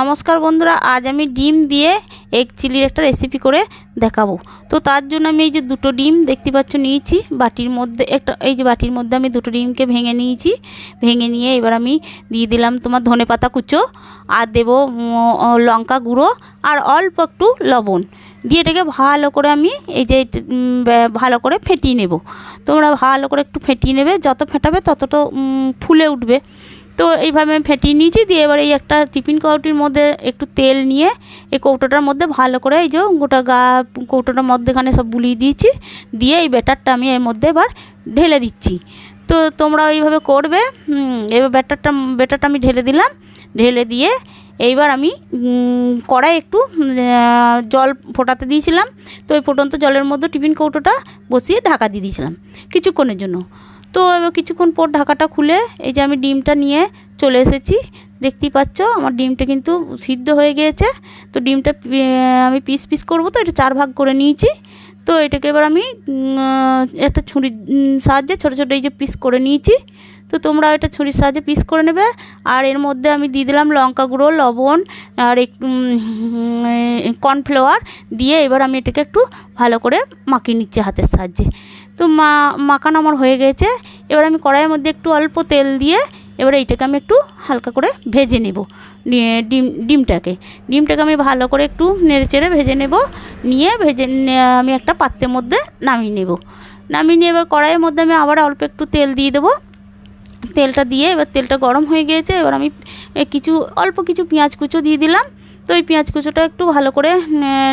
নমস্কার বন্ধুরা, আজ আমি ডিম দিয়ে এগ চিলির একটা রেসিপি করে দেখাবো। তো তার জন্য আমি এই যে দুটো ডিম দেখতে পাচ্ছ, নিয়েছি। বাটির মধ্যে একটা, এই যে বাটির মধ্যে আমি দুটো ডিমকে ভেঙে নিয়েছি। ভেঙে নিয়ে এবার আমি দিয়ে দিলাম তোমার ধনে পাতা কুচো, আর দেবো লঙ্কা গুঁড়ো, আর অল্প একটু লবণ। দিয়ে এটাকে ভালো করে আমি এই যে ভালো করে ফেটিয়ে নেব। তোমরা ভালো করে একটু ফেটিয়ে নেবে, যত ফেটাবে ততটা ফুলে উঠবে। তো এইভাবে আমি ফেটিয়ে নিয়েছি, দিয়ে এবার এই একটা টিফিন কৌটির মধ্যে একটু তেল নিয়ে এই কৌটোটার মধ্যে ভালো করে এই যে গোটা গা কৌটোটার মধ্যেখানে সব বুলিয়ে দিয়েছি, দিয়ে এই ব্যাটারটা আমি এর মধ্যে এবার ঢেলে দিচ্ছি। তো তোমরা এইভাবে করবে এবার ব্যাটারটা ব্যাটারটা আমি ঢেলে দিলাম, ঢেলে দিয়ে এইবার আমি কড়াই একটু জল ফোটাতে দিয়েছিলাম, তো ওই ফোটন্ত জলের মধ্যে টিফিন কৌটোটা বসিয়ে ঢাকা দিয়ে দিয়েছিলাম, কিছুক্ষণের জন্য। তো এবার কিছুক্ষণ পর ঢাকাটা খুলে এই যে আমি ডিমটা নিয়ে চলে এসেছি। দেখতেই পাচ্ছ, আমার ডিমটা কিন্তু সিদ্ধ হয়ে গিয়েছে। তো ডিমটা আমি পিস পিস করব তো, এটা চার ভাগ করে নিয়েছি। তো এটাকে এবার আমি একটা ছুরির সাহায্যে ছোটো ছোটো এই যে পিস করে নিয়েছি। তো তোমরা এটা ছুরির সাহায্যে পিস করে নেবে। আর এর মধ্যে আমি দিয়ে দিলাম লঙ্কা গুঁড়ো, লবণ আর একটু কর্নফ্লাওয়ার দিয়ে এবার আমি এটাকে একটু ভালো করে মাখিয়ে নিচ্ছি হাতের সাহায্যে। তো মা, মাখানো আমার হয়ে গেছে। এবার আমি কড়াইয়ের মধ্যে একটু অল্প তেল দিয়ে এবার এইটাকে আমি একটু হালকা করে ভেজে নেব। ডিম, ডিমটাকে। ডিমটাকে আমি ভালো করে একটু নেড়ে ভেজে নেব। নিয়ে ভেজে আমি একটা পাত্রের মধ্যে নামিয়ে নেব। নামিয়ে নিয়ে এবার কড়াইয়ের মধ্যে আমি আবার অল্প একটু তেল দিয়ে দেবো। তেলটা দিয়ে এবার তেলটা গরম হয়ে গিয়েছে। এবার আমি কিছু, অল্প কিছু পেঁয়াজ কুচো দিয়ে দিলাম। তো ওই পেঁয়াজ কুচোটা একটু ভালো করে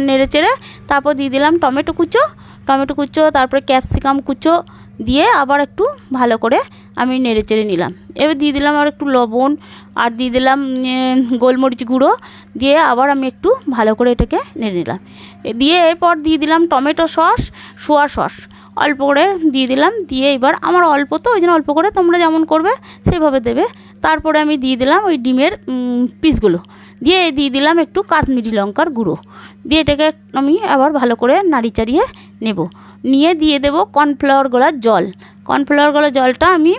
নেড়ে চেড়ে তারপর দিয়ে দিলাম টমেটো কুচো। টমেটো কুচো, তারপরে ক্যাপসিকাম কুচো দিয়ে আবার একটু ভালো করে আমি নেড়ে চেড়ে নিলাম। এবার দিয়ে দিলাম আর একটু লবণ আর দিয়ে দিলাম গোলমরিচ গুঁড়ো দিয়ে আবার আমি একটু ভালো করে এটাকে নেড়ে নিলাম। দিয়ে এরপর দিয়ে দিলাম টমেটো সস, সোয়া সস। অল্প করে দিয়ে দিলাম, দিয়ে এবার আমার অল্প তো, ওই জন্য অল্প করে তোমরা যেমন করবে সেইভাবে দেবে। তারপরে আমি দিয়ে দিলাম ওই ডিমের পিসগুলো। দিয়ে দিয়ে দিলাম একটু কাশ্মীরি লঙ্কার গুঁড়ো। দিয়ে এটাকে আমি আবার ভালো করে নাড়ি চাড়িয়ে নেব। নিয়ে দিয়ে দেবো কর্নফ্লাওয়ার গলার জল। কর্নফ্লাওয়ার গলার জলটা আমি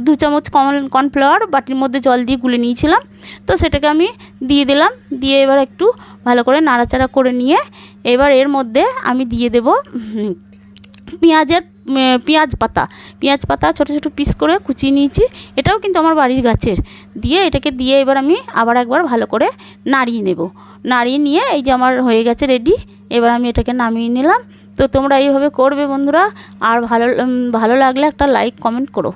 দু চামচ কর্ন- কর্নফ্লাওয়ার বাটির মধ্যে জল দিয়ে গুলে নিয়েছিলাম। তো সেটাকে আমি দিয়ে দিলাম। দিয়ে এবার একটু ভালো করে নাড়াচাড়া করে নিয়ে এবার এর মধ্যে আমি দিয়ে দেবো পেঁয়াজের পেঁয়াজ পাতা। পেঁয়াজ পাতা ছোটো ছোটো পিস করে কুচিয়ে নিয়েছি। এটাও কিন্তু আমার বাড়ির গাছের। দিয়ে এটাকে দিয়ে এবার আমি আবার একবার ভালো করে নাড়িয়ে নেব। নাড়িয়ে নিয়ে এই যে আমার হয়ে গেছে রেডি এবার আমি এটাকে নামিয়ে নিলাম। তো তোমরা এইভাবে করবে বন্ধুরা। আর ভালো ভালো লাগলে একটা লাইক কমেন্ট করো।